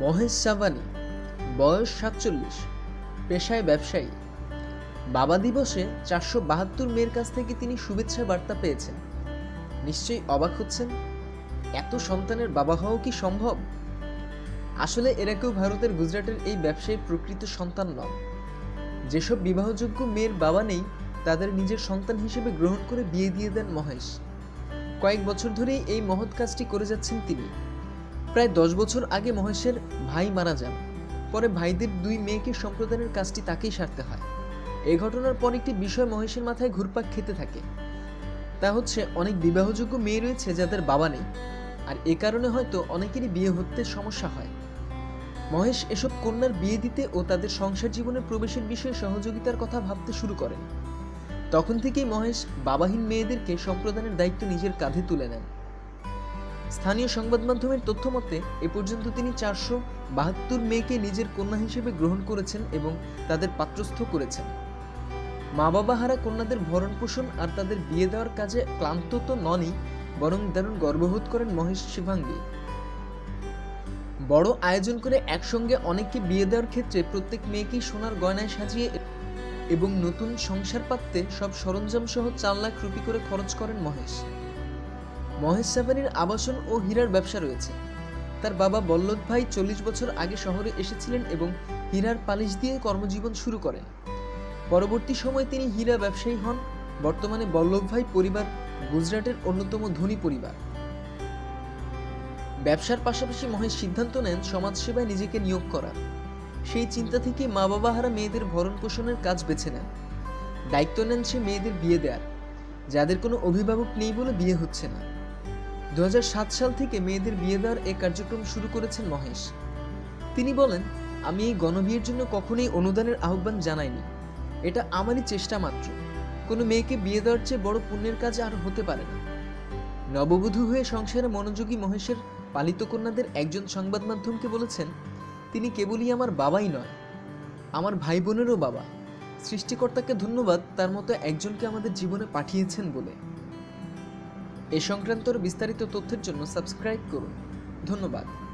মহেশ সাভানি বয়স সাতচল্লিশ, পেশায় ব্যবসায়ী। বাবা দিবসে চারশো বাহাত্তর মেয়ের কাছ থেকে তিনি শুভেচ্ছা বার্তা পেয়েছেন। নিশ্চয়ই অবাক হচ্ছেন? এত সন্তানের বাবা হওয়া কি সম্ভব? আসলে এরা কেউ ভারতের গুজরাটের এই ব্যবসায়ী প্রকৃত সন্তান নন। যেসব বিবাহযোগ্য মেয়ের বাবা নেই, তাদের নিজের সন্তান হিসেবে গ্রহণ করে বিয়ে দিয়ে দেন মহেশ। কয়েক বছর ধরেই এই মহৎ কাজটি করে যাচ্ছেন তিনি। প্রায় দশ বছর আগে মহেশের ভাই মারা যান। পরে ভাইদের দুই মেয়েকে সম্প্রদানের কাজটি তাকেই সারতে হয়। এই ঘটনার পর একটি বিষয় মহেশের মাথায় ঘুরপাক খেতে থাকে। তা হচ্ছে, অনেক বিবাহযোগ্য মেয়ে রয়েছে যাদের বাবা নেই। আর এ কারণে হয়তো অনেকেরই বিয়ে হতে সমস্যা হয়। মহেশ এসব কন্যার বিয়ে দিতে ও তাদের সংসার জীবনের প্রবেশের বিষয়ে সহযোগিতার কথা ভাবতে শুরু করেন। তখন থেকেই মহেশ বাবাহীন মেয়েদেরকে সম্প্রদানের দায়িত্ব নিজের কাঁধে তুলে নেন। স্থানীয় সংবাদ মাধ্যমের তথ্য মতে, এ পর্যন্ত তিনি চারশো বাহাত্তর মেয়েকে নিজের কন্যা হিসেবে গ্রহণ করেছেন এবং তাদের পাত্রস্থ করেছেন। মা বাবা হারা কন্যাদের ভরণ পোষণ আর তাদের বিয়ে দেওয়ার কাজে ক্লান্ত তো ননই, বরং দারুণ গর্ববোধ করেন মহেশ শিবাঙ্গী বড় আয়োজন করে একসঙ্গে অনেককে বিয়ে দেওয়ার ক্ষেত্রে প্রত্যেক মেয়েকেই সোনার গয়নায় সাজিয়ে এবং নতুন সংসার পাততে সব সরঞ্জাম সহ চার লাখ রুপি করে খরচ করেন মহেশ। মহেশ সাভানির আবাসন ও হীরার ব্যবসা রয়েছে। তার বাবা বল্লভ ভাই চল্লিশ বছর আগে শহরে এসেছিলেন এবং হীরার পালিশ দিয়ে কর্মজীবন শুরু করেন পরবর্তী সময়ে তিনি হীরা ব্যবসায়ী হন। বর্তমানে বল্লভ ভাই পরিবার গুজরাটের অন্যতম ধনী পরিবার। ব্যবসার পাশাপাশি মহেশ সিদ্ধান্ত নেন সমাজসেবায় নিজেকে নিয়োগ করার। সেই চিন্তা থেকে মা বাবা হারা মেয়েদের ভরণ পোষণের কাজ বেছে নেন। দায়িত্ব নেন সে মেয়েদের বিয়ে দেওয়ার যাদের কোনো অভিভাবক নেই বলে বিয়ে হচ্ছে না। দু হাজার সাত সাল থেকে মেয়েদের বিয়ে দেওয়ার এই কার্যক্রম শুরু করেছেন মহেশ। তিনি বলেন, আমি এই গণবিয়ের জন্য কখনোই অনুদানের আহ্বান জানাইনি। এটা আমারই চেষ্টা মাত্র। কোনো মেয়েকে বিয়ে দেওয়ার চেয়ে বড় পুণ্যের কাজ আর হতে পারে না। নববধূ হয়ে সংসারে মনোযোগী মহেশের পালিত কন্যাদের একজন সংবাদ মাধ্যমকে বলেছেন, তিনি কেবলই আমার বাবাই নয়, আমার ভাই বোনেরও বাবা। সৃষ্টিকর্তাকে ধন্যবাদ, তার মতো একজনকে আমাদের জীবনে পাঠিয়েছেন বলে। এ সংক্রান্ত বিস্তারিত তথ্যের জন্য সাবস্ক্রাইব করুন। ধন্যবাদ।